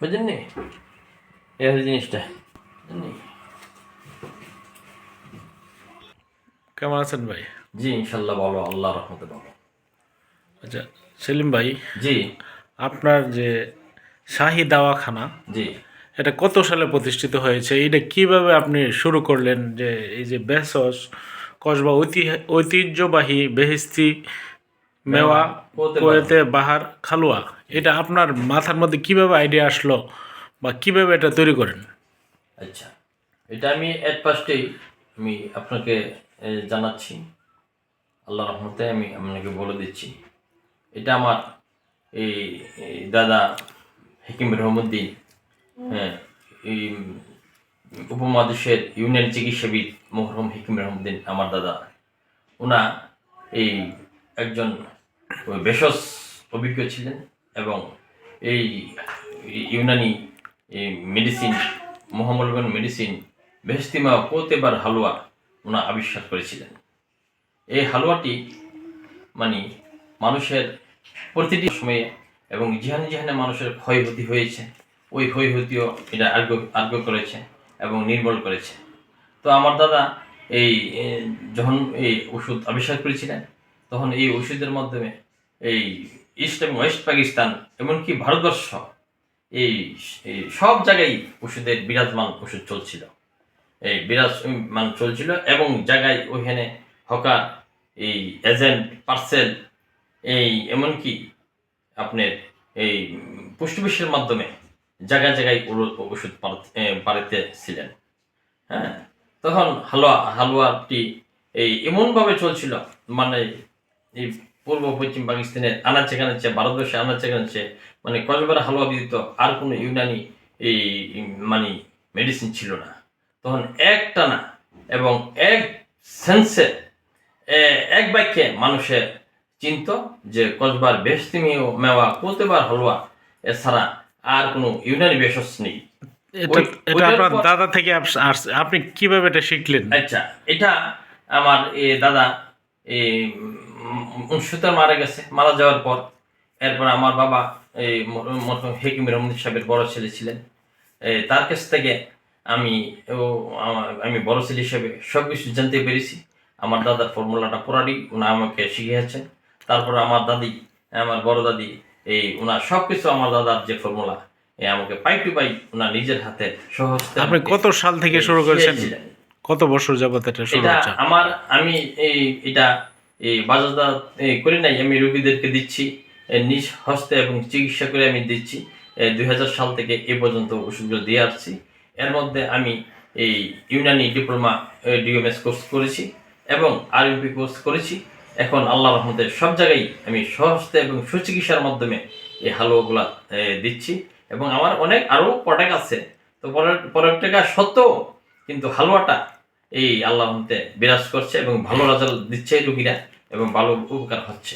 বুঝলেননি হচ্ছে জিনিসটা? কেমন আছেন ভাই? জি ইনশাল্লাহ আল্লাহ রহমতে আচ্ছা সেলিম ভাই জি। আপনার যে শাহী দাওয়াখানা জি। এটা কত সালে প্রতিষ্ঠিত হয়েছে? এটা কীভাবে আপনি শুরু করলেন যে এই যে বেসস কসবা ঐতিহ্য ঐতিহ্যবাহী বেহেস্তি মেওয়া কোয়েতে বাহার খালুয়া এটা আপনার মাথার মধ্যে কীভাবে আইডিয়া আসলো বা কীভাবে এটা তৈরি করেন? আচ্ছা এটা আমি এট ফার্স্টেই আমি আপনাকে জানাচ্ছি। আল্লাহ রহমতে আমি আপনাকে বলে দিচ্ছি। এটা আমার এই এই দাদা হেকিম রহমুদ্দিন হ্যাঁ এই উপমহাদেশের ইউনিয়ন চিকিৎসাবিদ মোহরম হেকিম রহমুদ্দিন আমার দাদা। ওনা এই একজন বেশস অভিজ্ঞ ছিলেন। এবং এই ইউনানি মেডিসিন মোহাম্মলগন মেডিসিন ভেস্তিমা কোতেবার হালুয়া ওনা আবিষ্কার করেছিলেন। এই হালুয়াটি মানে মানুষের প্রতিটি সময়ে এবং যেখানে যেখানে মানুষের ক্ষয়ক্ষতি হয়েছে, ওই ক্ষয়ক্ষতিও এটা আর্গ আর্গ করেছে এবং নির্মূল করেছে। তো আমার দাদা এই যখন এই ওষুধ আবিষ্কার করেছিলেন, তখন এই ওষুধের মাধ্যমে এই ইস্ট এবং ওয়েস্ট পাকিস্তান, এমনকি ভারতবর্ষ, এই সব জায়গায় ওষুধের বিরাজমান ওষুধ চলছিল। এই বিরাজমান চলছিল এবং জায়গায় ওইখানে হকার, এই এজেন্ট পার্সেল এই এমনকি আপনার এই পুষ্টিবিশের মাধ্যমে জায়গায় জায়গায় ওষুধ পাড়াতে ছিলেন হ্যাঁ তখন হালুয়া, হালুয়াটি এই এমনভাবে চলছিল মানে এই পূর্ব পশ্চিম পাকিস্তানের আনাচে কানাচে ভারতবর্ষে আনাচে কানাচে মানে কসবার হালুয়া ব্যতীত আর কোনো ইউনানি এই মানে মেডিসিন ছিল না। তখন একটা না এবং এক সেন্সে এক বাক্যে মানুষে চিন্ত যে কসবার বেস্তিমিও মেওয়া কোতেবার হালুয়া এছাড়া আর কোনো ইউনানি ভেষজ নেই। এটা আপনার দাদা থেকে আপনি কীভাবে এটা শিখলেন? আচ্ছা এটা আমার এ দাদা উনসত্তর মারা গেছে। মারা যাওয়ার পর এরপর আমার বাবা এই হেকিম রহমদ সাহেবের বড় ছেলে ছিলেন। তার কাছ থেকে আমি আমি বড় ছেলে হিসেবে সব কিছু জানতে পেরেছি। আমার দাদার ফর্মুলাটা পুরাটি উনি আমাকে শিখিয়েছেন। তারপর আমার দাদি আমার বড় দাদি এই ওনার সব কিছু আমার দাদার যে ফর্মুলা এ আমাকে পাই টু পাই ওনার নিজের হাতে সহজতে আপনি কত সাল থেকে শুরু করেছেন? কত বছর যাবত এটা শুরু আমার আমি এই এটা এই বাজারদা করি নাই, আমি রোগীদেরকে দিচ্ছি নিজ হস্তে এবং চিকিৎসা করে আমি দিচ্ছি দুই হাজার সাল থেকে এ পর্যন্ত ওষুধগুলো দিয়ে আসছি। এর মধ্যে আমি এই ইউনানি ডিপ্লোমা ডিএমএস কোর্স করেছি এবং আরএমপি কোর্স করেছি। এখন আল্লাহ রহমতের সব জায়গায় আমি সহস্তে এবং সুচিকিৎসার মাধ্যমে এই হালুয়াগুলা দিচ্ছি এবং আমার অনেক আরও প্রোডাক্ট আছে। তো প্রোডাক্টটা সত্ত্বেও কিন্তু হালুয়াটা এই আল্লাহ রহমতে বিরাজ করছে এবং ভালো রেজাল্ট দিচ্ছে রুগীরা। এবং ভালো উপকার হচ্ছে।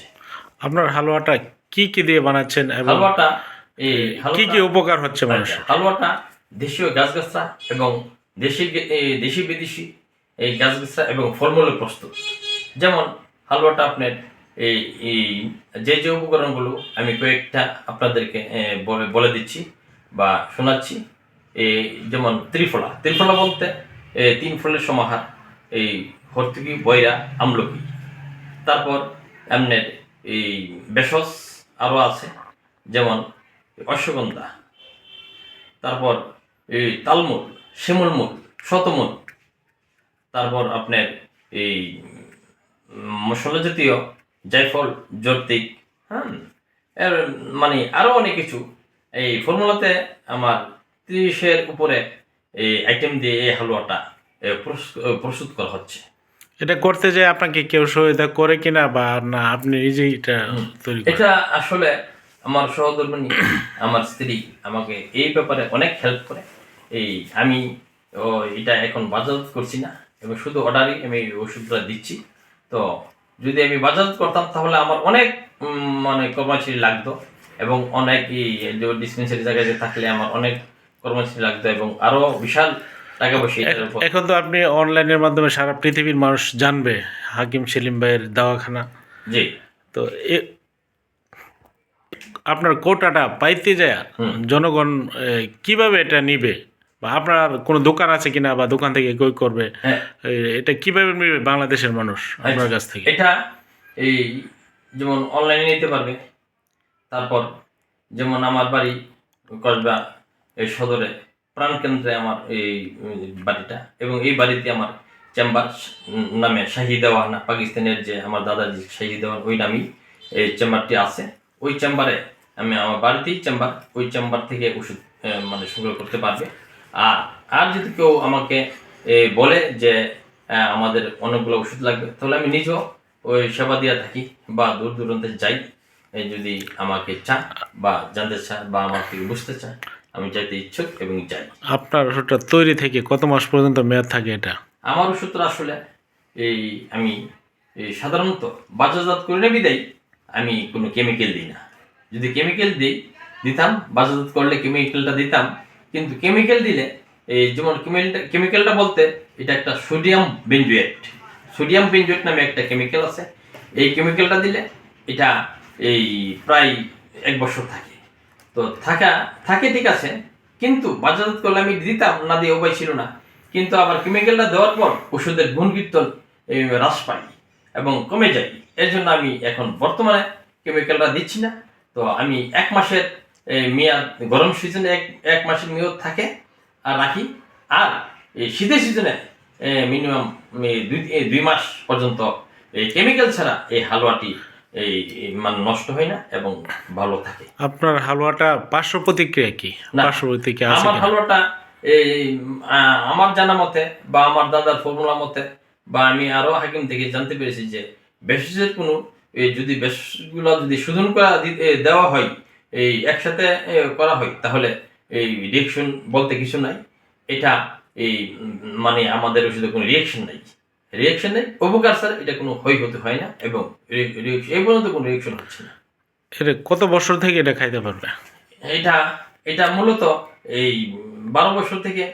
আপনার হালুয়াটা কি কি দিয়ে বানাচ্ছেন এবং হালুয়াটা এই কি কি উপকার হচ্ছে মানুষ আচ্ছা, হালুয়াটা দেশীয় গাছগাছরা এবং দেশি দেশি বিদেশি এই গাছগাছরা এবং ফলমূলের প্রস্তুত। যেমন হালুয়াটা আপনার এই এই যে যে উপকরণগুলো আমি কয়েকটা আপনাদেরকে বলে বলে দিচ্ছি বা শোনাচ্ছি। এই যেমন ত্রিফলা। ত্রিফলা বলতে তিন ফলের সমাহার এই হর্তুকি বৈরা আমলকি। তারপর এমনের এই বেশস আরও আছে, যেমন অশ্বগন্ধা, তারপর এই তালমূল শিমুলমূল শতমূল, তারপর আপনার এই মশলা জাতীয় জায়ফল জর্তিক হ্যাঁ এর মানে আরও অনেক কিছু। এই ফর্মুলাতে আমার তিরিশের উপরে এই আইটেম দিয়ে এই হালুয়াটা প্রস্তুত করা হচ্ছে। এটা করতে যে আপনাকে কেউ সহায়তা করে কিনা বা না আপনি নিজেই এটা তৈরি এটা আসলে আমার সহধর্মিনী আমার স্ত্রী আমাকে এই ব্যাপারে অনেক হেল্প করে। এই আমি ও এটা এখন বাজার করছি না এবং শুধু অর্ডারই আমি ওষুধটা দিচ্ছি। তো যদি আমি বাজার করতাম তাহলে আমার অনেক মানে কর্মচারী লাগতো এবং অনেক এই ডিসপেন্সারি জায়গায় থাকলে আমার অনেক কর্মচারী লাগতো এবং আরও বিশাল টাকা পয়সা এখন তো আপনি অনলাইনের মাধ্যমে সারা পৃথিবীর মানুষ জানবে হাকিম সেলিম ভাইয়ের দাওয়াখানা। জি। তো এ- আপনার কোটাটা পাইতে যায় জনগণ কীভাবে এটা নিবে? বা আপনার কোনো দোকান আছে কিনা বা দোকান থেকে কই করবে? হ্যাঁ। এটা কীভাবে নিবে বাংলাদেশের মানুষ আপনার আচ্ছা, কাছ থেকে? এটা এই যেমন অনলাইনে নিতে পারবে তারপর যেমন আমার বাড়ি কসবা এই সদরে প্রাণকেন্দ্রে আমার এই বাড়িটা এবং এই বাড়িতে আমার চেম্বার নামে শাহিদ দেওয়ানা পাকিস্তানের যে আমার দাদাজি শাহিদ দেওয়ান ওই নামেই এই চেম্বারটি আছে। ওই চেম্বারে আমি আমার বাড়িতেই চেম্বার, ওই চেম্বার থেকে ওষুধ মানে সংগ্রহ করতে পারবে। আর আর যদি কেউ আমাকে বলে যে আমাদের অনেকগুলো ওষুধ লাগবে, তাহলে আমি নিজেও ওই সেবা দিয়ে থাকি বা দূর দূরান্তে যাই। যদি আমাকে চান বা জানতে চান বা আমার থেকে বুঝতে চান আমি যাইতে ইচ্ছুক এবং যাই। আপনার ওষুধটা তৈরি থেকে কত মাস পর্যন্ত মেয়াদ থাকে এটা? আমার ওষুধটা আসলে এই আমি এই সাধারণত বাজারজাত করে নেবি দেই আমি কোনো কেমিক্যাল দিই না। যদি কেমিক্যাল দিই দিতাম বাজারজাত করলে কেমিক্যালটা দিতাম কিন্তু কেমিক্যাল দিলে এই যেমন কেমিক্যালটা কেমিক্যালটা বলতে এটা একটা সোডিয়াম বেঞ্জুয়েট সোডিয়াম বেঞ্জুয়েট নামে একটা কেমিক্যাল আছে। এই কেমিক্যালটা দিলে এটা এই প্রায় এক বছর থাকে। তো থাকা, থাকে ঠিক আছে, কিন্তু বাজারজাত করলে আমি দিতাম, না দিয়ে উপায় ছিল না। কিন্তু আবার কেমিক্যালটা দেওয়ার পর ওষুধের গুণ কীর্তন হ্রাস পাই এবং কমে যায় এর জন্য আমি এখন বর্তমানে কেমিক্যালটা দিচ্ছি না। তো আমি এক মাসের মেয়াদ, গরম সিজনে এক এক মাসের মেয়াদ থাকে আর রাখি। আর এই শীতের সিজনে মিনিমাম দুই দুই মাস পর্যন্ত এই কেমিক্যাল ছাড়া এই হালুয়াটি এই মানে নষ্ট হয় না এবং ভালো থাকে। আপনার হালুয়াটা পার্শ্ব প্রতিক্রিয়া কি পার্শ্ব প্রতিক্রিয়া আমার হালুয়াটা এই আমার জানা মতে বা আমার দাদার ফর্মুলা মতে বা আমি আরও হাকিম থেকে জানতে পেরেছি যে ভেষজের কোনো যদি ভেষজগুলো যদি শোধন করা দেওয়া হয় এই একসাথে করা হয় তাহলে এই রিয়েকশন বলতে কিছু নাই। এটা এই মানে আমাদের ওষুধে কোনো রিয়েকশন নাই। রিয়েকশন নেই। উপকার স্যার এটা কোনো ক্ষয় হতে হয় না এবং এই পর্যন্ত কোনো রিয়েকশন হচ্ছে না। এটা কত বছর থেকে এটা খাইতে পারবে? এটা এটা মূলত এই বারো বছর থেকে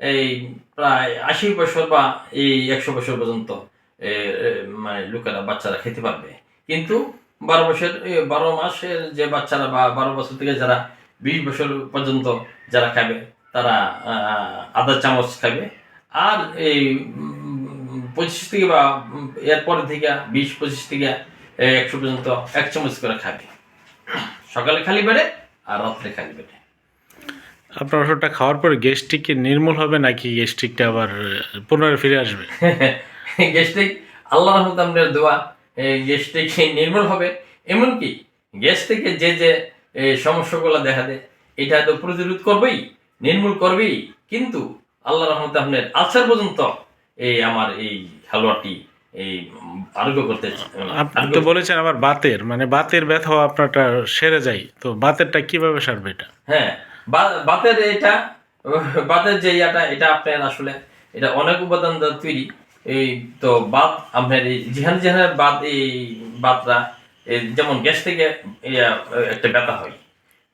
এই প্রায় আশি বছর বা এই একশো বছর পর্যন্ত মানে লোকেরা বাচ্চারা খেতে পারবে। কিন্তু বারো বছর বারো মাসের যে বাচ্চারা বা বারো বছর থেকে যারা বিশ বছর পর্যন্ত যারা খাবে তারা আহ, আধা চামচ খাবে। আর এই পঁচিশ থেকে বা এরপরে থেকে বিশ পঁচিশ থেকে একশো পর্যন্ত এক চামচ করে খাবে। সকালে খালি বেড়ে আর রাত্রে খালি বেড়ে আপনার ওষুধটা খাওয়ার পরে গ্যাস্ট্রিক নির্মূল হবে নাকি গ্যাস্ট্রিকটা আবার পুনরায় ফিরে আসবে? গ্যাস্ট্রিক আল্লাহ রহমত আমাদের দোয়া গ্যাস্ট্রিক নির্মূল হবে। এমনকি গ্যাস থেকে যে যে সমস্যাগুলো দেখা দেয় এটা তো প্রতিরোধ করবেই নির্মূল করবেই। কিন্তু আল্লাহ রহমতে আপনার আচার পর্যন্ত এই আমার এই হালুয়াটি এই আরোগ্য করতে আপনি তো বলেছেন আবার বাতের মানে বাতের ব্যথাও আপনারটা সেরে যায়। তো বাতেরটা কীভাবে সারবে এটা? হ্যাঁ বাতের এটা বাতের যে ইয়াটা এটা আপনার আসলে এটা অনেক উপাদান তৈরি। এই তো বাত আপনার এই যেখানে যেখানে বাত এই বাতরা যেমন গ্যাস থেকে একটা ব্যথা হয়।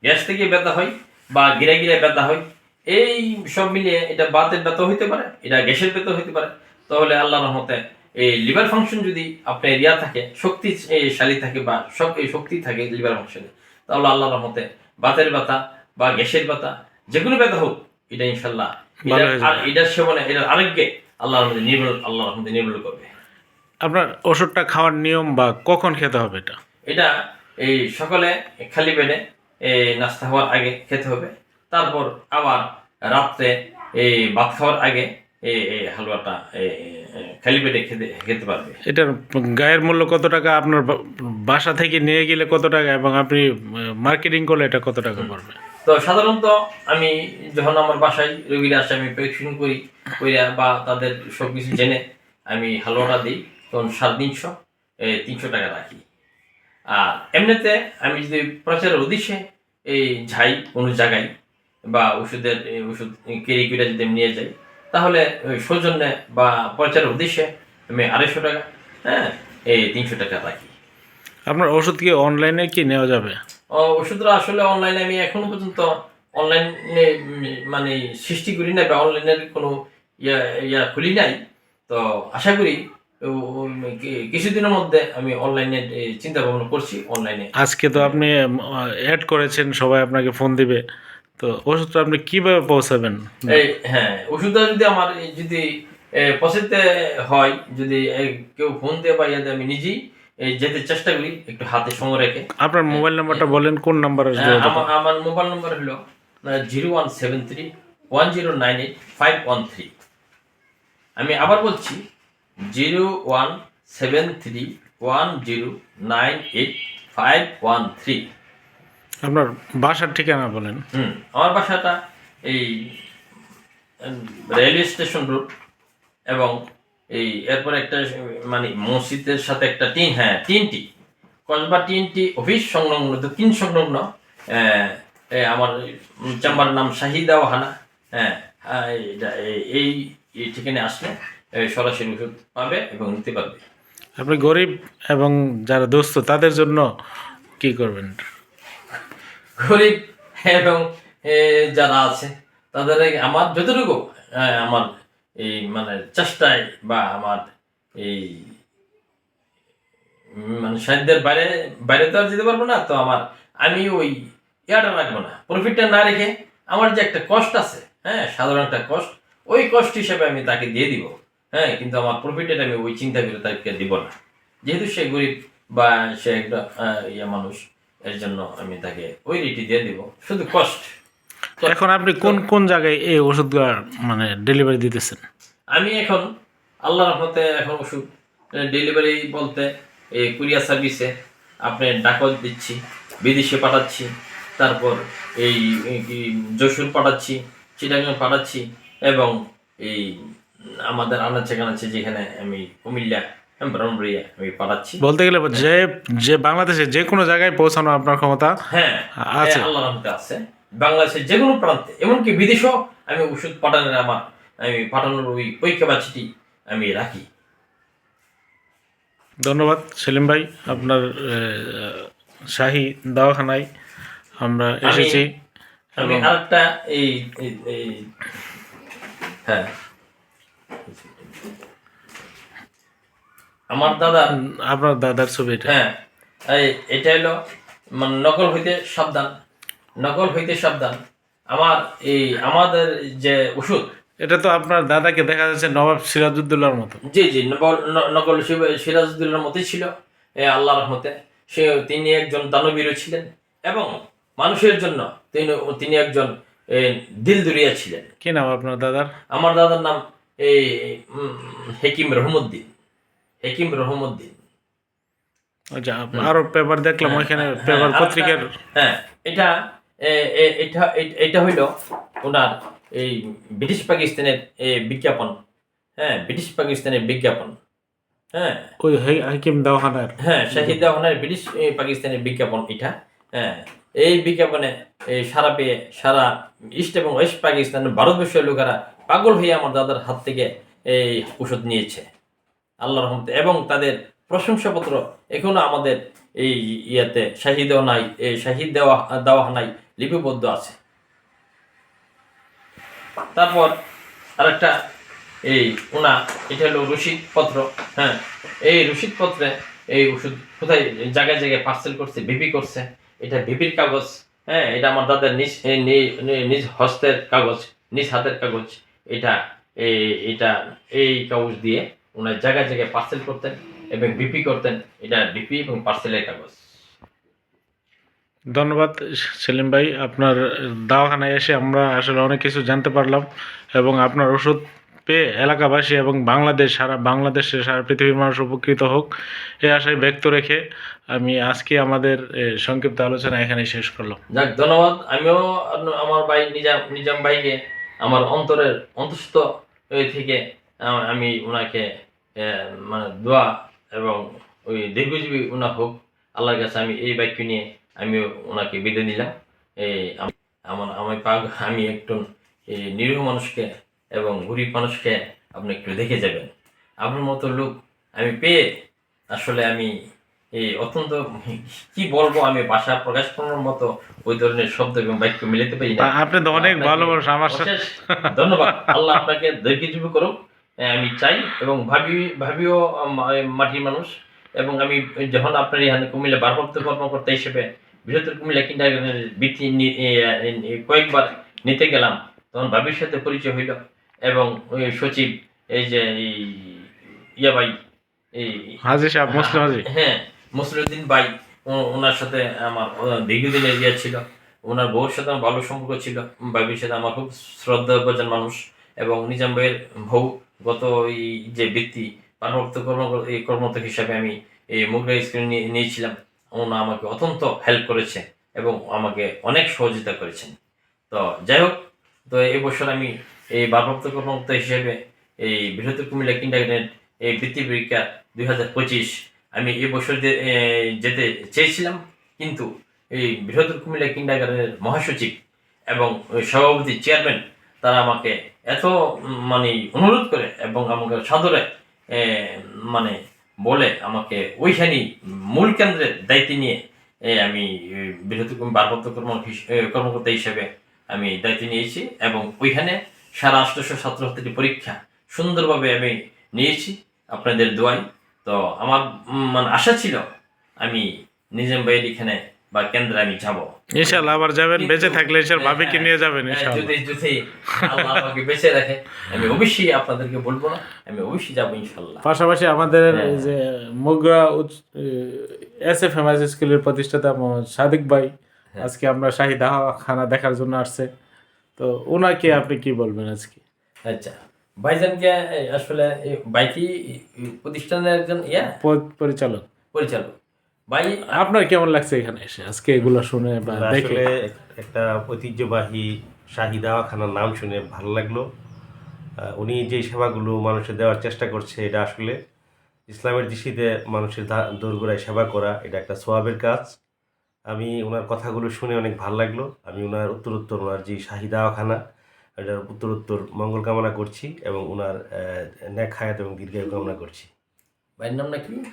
গ্যাস থেকে ব্যথা হয় বা গিরে গিরে ব্যথা হয়। এই সব মিলিয়ে এটা বাতের ব্যথা হইতে পারে এটা গ্যাসের ব্যথা হইতে পারে। তাহলে আল্লাহ রহমতে এই লিভার ফাংশন যদি আপনার ইয়া থাকে শক্তিশালী থাকে বা সব এই শক্তি থাকে লিভার ফাংশনে তাহলে আল্লাহ রহমতে বাতের ব্যথা বা গ্যাসের ব্যথা যে কোনো ব্যথা হোক এটা ইনশাল্লাহ এটা- আর এটার সেবনে এটার আরোগ্যে আল্লাহ রহমতে নির্মূল আল্লাহ রহমতে নির্মূল করবে। আপনার ওষুধটা খাওয়ার নিয়ম বা কখন খেতে হবে এটা? এটা এই সকালে খালি পেটে এই নাস্তা হওয়ার আগে খেতে হবে তারপর আবার রাত্রে এই ভাত খাওয়ার আগে এই হালুয়াটা খালি পেটে খেতে খেতে পারবে। এটার গায়ের মূল্য কত টাকা আপনার বাসা থেকে নিয়ে গেলে কত টাকা এবং আপনি মার্কেটিং করলে এটা কত টাকা পড়বে? তো সাধারণত আমি যখন আমার বাসায় রোগীরা আসে আমি প্রেসক্রিপশন করি কইরা বা তাদের সব কিছু জেনে আমি হালুয়াটা দিই তখন সাড়ে তিনশো তিনশো টাকা রাখি। আর এমনিতে আমি যদি প্রচারের উদ্দেশ্যে এই যাই কোনো জায়গায় বা ওষুধের এই ওষুধ কেরি করে যদি আমি নিয়ে যাই তাহলে ওই সৌজন্যে বা প্রচারের উদ্দেশ্যে আমি আড়াইশো টাকা হ্যাঁ এই তিনশো টাকা রাখি। আপনার ওষুধ কি অনলাইনে কি নেওয়া যাবে? ও, ওষুধটা আসলে অনলাইনে আমি এখনও পর্যন্ত অনলাইনে মানে সৃষ্টি করি না বা অনলাইনের কোনো ইয়া ইয়া খুলি নাই। তো আশা করি কিছুদিনের মধ্যে আমি অনলাইনে চিন্তা ভাবনা করছি অনলাইনে আজকে তো আপনি অ্যাড করেছেন সবাই আপনাকে ফোন দিবে। তো ওষুধটা আপনি কীভাবে পৌঁছাবেন? এই হ্যাঁ ওষুধটা যদি আমার যদি পৌঁছাতে হয় যদি কেউ ফোন দিয়ে বা ইয়াতে আমি নিজেই যেতে চেষ্টা করি একটু হাতে সময় রেখে। আপনার মোবাইল নাম্বারটা বলেন কোন নাম্বারে হ্যাঁ, আমার মোবাইল নম্বর হলো zero one seven three one zero nine eight five one three. আমি আবার বলছি zero one seven three one zero nine eight five one three. আপনার বাসার ঠিকানা বলেন। হুম আমার বাসাটা এই রেলওয়ে স্টেশন রোড এবং এই এরপর একটা মানে মসজিদের সাথে একটা টিন হ্যাঁ টিনটি কসবা টিনটি অফিস সংলগ্ন দক্ষিণ সংলগ্ন আমার চেম্বারের নাম শাহিদা ওহানা হ্যাঁ এই- এই এই ঠিকানে আসলে সরাসরি ওষুধ পাবে এবং নিতে পারবে। আপনি গরিব এবং যারা দোস্ত তাদের জন্য কি করবেন? গরিব এবং যারা আছে, তাদের আমার, যতটুকু আমার এই মানে চেষ্টায় বা আমার এই মানে সাধ্যের বাইরে বাইরে তো আর যেতে পারব না, তো আমার, আমি ওই ইয়াটা রাখব না। প্রফিটটা না রেখে আমার যে একটা কষ্ট আছে হ্যাঁ সাধারণ একটা কষ্ট ওই কষ্ট হিসেবে আমি তাকে দিয়ে দিব হ্যাঁ কিন্তু আমার প্রফিটের আমি ওই চিন্তা করে তাকে দিব না। যেহেতু সে গরিব বা সে একটা ইয়া মানুষ এর জন্য আমি তাকে ওই রেটই দিয়ে দিব। শুধু কষ্ট এখন আপনি কোন কোন জায়গায় এই ওষুধগুলো মানে ডেলিভারি দিতেছেন? আমি এখন আল্লাহ রহমতে এখন ওষুধ ডেলিভারি বলতে এই কুরিয়ার সার্ভিসে আপনি ডাকত দিচ্ছি বিদেশে পাঠাচ্ছি তারপর এই যশোর পাঠাচ্ছি চিটাগাং পাঠাচ্ছি এবং এই আমাদের আনাচে কানাচে যেখানে আমি কুমিল্লা বলতে গেলে যে যে বাংলাদেশে যে কোনো জায়গায় পৌঁছানো আপনার ক্ষমতা হ্যাঁ আছে। বাংলাদেশের যে কোনো প্রান্তে এমনকি বিদেশেও আমি ওষুধ পাঠানোর আমার আমি পাঠানোর ওই ওই ক্যাপাসিটি আমি রাখি। ধন্যবাদ সেলিম ভাই। আপনার শাহী দাওয়াখানায় আমরা এসেছি আমি আরেকটা এই হ্যাঁ। আমার দাদা আপনার দাদার ছবি এটা। হ্যাঁ এই এটা হলো মানে নকল হইতে সাবধান নকল হইতে সাবধান। আমার এই আমাদের যে ওষুধ এটা তো আপনার দাদাকে দেখা যাচ্ছে নবাব সিরাজউদ্দৌলার মতো। জি জি নকল সিরাজউদ্দৌলার মতোই ছিল এ আল্লাহ রহমতে। সে তিনি একজন দানবীরও ছিলেন এবং মানুষের জন্য তিনি তিনি একজন দিল দুরিয়া ছিলেন। কি নাম আপনার দাদার? আমার দাদার নাম এই হেকিম রহমুদ্দিন। হেকিম রহমুদ্দিন। ওই আরও পেপার দেখলাম ওইখানে পেপার হ্যাঁ, পত্রিকার হ্যাঁ এটা এটা এটা হইল ওনার এই ব্রিটিশ পাকিস্তানের বিজ্ঞাপন। হ্যাঁ ব্রিটিশ পাকিস্তানের বিজ্ঞাপন। হ্যাঁ। ওই হাকিম দাওয়াখানার? হ্যাঁ শাহিদ দেওয়ানের ব্রিটিশ পাকিস্তানের বিজ্ঞাপন এটা। হ্যাঁ এই বিজ্ঞাপনে এই সারা পেয়ে সারা ইস্ট এবং ওয়েস্ট পাকিস্তানের ভারতবর্ষের লোকেরা পাগল হয়ে আমার দাদার হাত থেকে এই ওষুধ নিয়েছে। আল্লাহ রহমতে। এবং তাদের প্রশংসাপত্র এখনও আমাদের এই ইয়াতে শাহিদ নাই, এই শাহিদ দেওয়া দেওয়া নাই, লিপিবদ্ধ আছে। তারপর আরেকটা, এই ওনা এটা হলো রসিদ পত্র হ্যাঁ। এই রসিদ পত্রে এই ওষুধ কোথায়, জায়গায় জায়গায় পার্সেল করছে বিপি করছে, এটা বিপির কাগজ হ্যাঁ এটা আমার দাদার নিজ নিজ হস্তের কাগজ, নিজ হাতের কাগজ, এটা এটা, এই কাগজ দিয়ে ওনার জায়গায় জায়গায় পার্সেল করতেন এবং বিপি করতেন। এটা বিপি এবং পার্সেলের কাগজ। ধন্যবাদ সেলিম ভাই। আপনার দাওয়াখানায় এসে আমরা আসলে অনেক কিছু জানতে পারলাম এবং আপনার ওষুধ পেয়ে এলাকাবাসী এবং বাংলাদেশ সারা বাংলাদেশের সারা পৃথিবীর মানুষ উপকৃত হোক এই আশায় ব্যক্ত রেখে আমি আজকে আমাদের সংক্ষিপ্ত আলোচনা এখানে শেষ করলাম। যাক ধন্যবাদ। আমিও আমার ভাই নিজাম নিজাম ভাইকে আমার অন্তরের অন্তস্থ থেকে আমি ওনাকে মানে দোয়া এবং ওই দীর্ঘজীবী ওনা হোক আল্লাহর কাছে আমি এই বাক্য নিয়ে আমি ওনাকে বিদায় দিলাম এই আম- আমার আমি পাগ আমি একজন এই নিরীহ মানুষকে এবং গরিব মানুষকে আপনি একটু দেখে যাবেন। আপনার মতো লোক আমি পেয়ে আসলে আমি এই অত্যন্ত কি বলব আমি ভাষা প্রকাশ করার মতো ওই ধরনের শব্দ এবং বাক্য মিলাতে পারি না। আপনি তো অনেক ভালো মানুষ আমার ধন্যবাদ। আল্লাহ আপনাকে দীর্ঘজীবী করুক। আমি চাই এবং ভাবি ভাবিও মাটির মানুষ এবং আমি যখন আপনার এখানে কুমিল্লা ভারপ্রাপ্ত কর্মকর্তা হিসেবে বৃহত্তর কুমিল্লা কিন্ডারগার্ডেনের বৃত্তি কয়েকবার নিতে গেলাম তখন ভাবির সাথে পরিচয় হইল এবং ওই সচিব এই যে এই ইয়া ভাই এই হাজি সাহেব মুসলিম হাজি। হ্যাঁ মুসলিউদ্দিন ভাই ওনার সাথে আমার আহ, দীর্ঘদিনের ইয়ে ছিল ওনার বউর সাথে আমার ভালো সম্পর্ক ছিল ভাবির সাথে আমার খুব শ্রদ্ধা মানুষ এবং নিজাম ভাইয়ের বউ গত এই যে বৃত্তি ভারপ্রাপ্ত কর্ম এই কর্মরত হিসাবে আমি এই মুগরা স্কুল নিয়েছিলাম, ওনা আমাকে অত্যন্ত হেল্প করেছে এবং আমাকে অনেক সহযোগিতা করেছেন। তো যাই হোক, তো এই বছর আমি এই ভারপ্রাপ্ত কর্মকর্তা হিসেবে এই বৃহত্তর কুমিল্লা কিন্ডারগার্ডেন এই বৃত্তি পরীক্ষা দুই হাজার পঁচিশ আমি এই বছর যেতে চেয়েছিলাম, কিন্তু এই বৃহত্তর কুমিল্লা কিন্ডারগার্ডেনের মহাসচিব এবং সভাপতি চেয়ারম্যান তারা আমাকে এত মানে অনুরোধ করে এবং আমাকে সাদরে মানে বলে আমাকে ওইখানেই মূল কেন্দ্রের দায়িত্ব নিয়ে আমি কুমি- ভারপ্রাপ্ত কর্ম কর্মকর্তা হিসেবে আমি দায়িত্ব নিয়েছি এবং ওইখানে সারা আষ্টশো ছাত্রছাত্রী পরীক্ষা সুন্দরভাবে আমি নিয়েছি আপনাদের দোয়াই তো আমার মানে আশা ছিল আমি নিজাম ভাইয়ের এখানে বা কেন্দ্রে আমি যাব। আবার যাবেন বেঁচে থাকলে ইনশাল্লাহ হ্যাঁ, ভাবিকে নিয়ে যাবেন ইনশাল্লাহ। যদি যদি আল্লাহ আমাকে বেঁচে রাখে আমি অবশ্যই আপনাদেরকে বলব না আমি অবশ্যই যাব পাশাপাশি আমাদের হ্যাঁ। যে মুগরা এস এফ এম স্কুলের প্রতিষ্ঠাতা সাদিক ভাই হ্যাঁ। আজকে আমরা শাহী খানা দেখার জন্য আসছে। তো ওনাকে আপনি কি বলবেন আজকে? আচ্ছা ভাইজানকে আসলে এ, ভাই কি এ, প্রতিষ্ঠানের একজন ইয়া? পরিচালক। পরিচালক। ভাই আপনার কেমন লাগছে এখানে এসে? আজকে এগুলো শুনে বা দেখে? আসলে একটা ঐতিহ্যবাহী শাহী দাওয়াখানার নাম শুনে ভালো লাগল। উনি যে সেবাগুলো মানুষের দেওয়ার চেষ্টা করছে এটা আসলে ইসলামের দৃষ্টিতে মানুষের দা- দোরগোড়ায় সেবা করা এটা একটা সোয়াবের কাজ। আমি ওনার কথাগুলো শুনে অনেক ভালো লাগল। আমি ওনার উত্তর উত্তর ওনার যে শাহী দাওয়াখানা এটার উত্তর উত্তর মঙ্গল কামনা করছি এবং ওনার ন্যাক হায়াত এবং দীর্ঘায়ু কামনা করছি। ভাইয়ের নাম নাকি?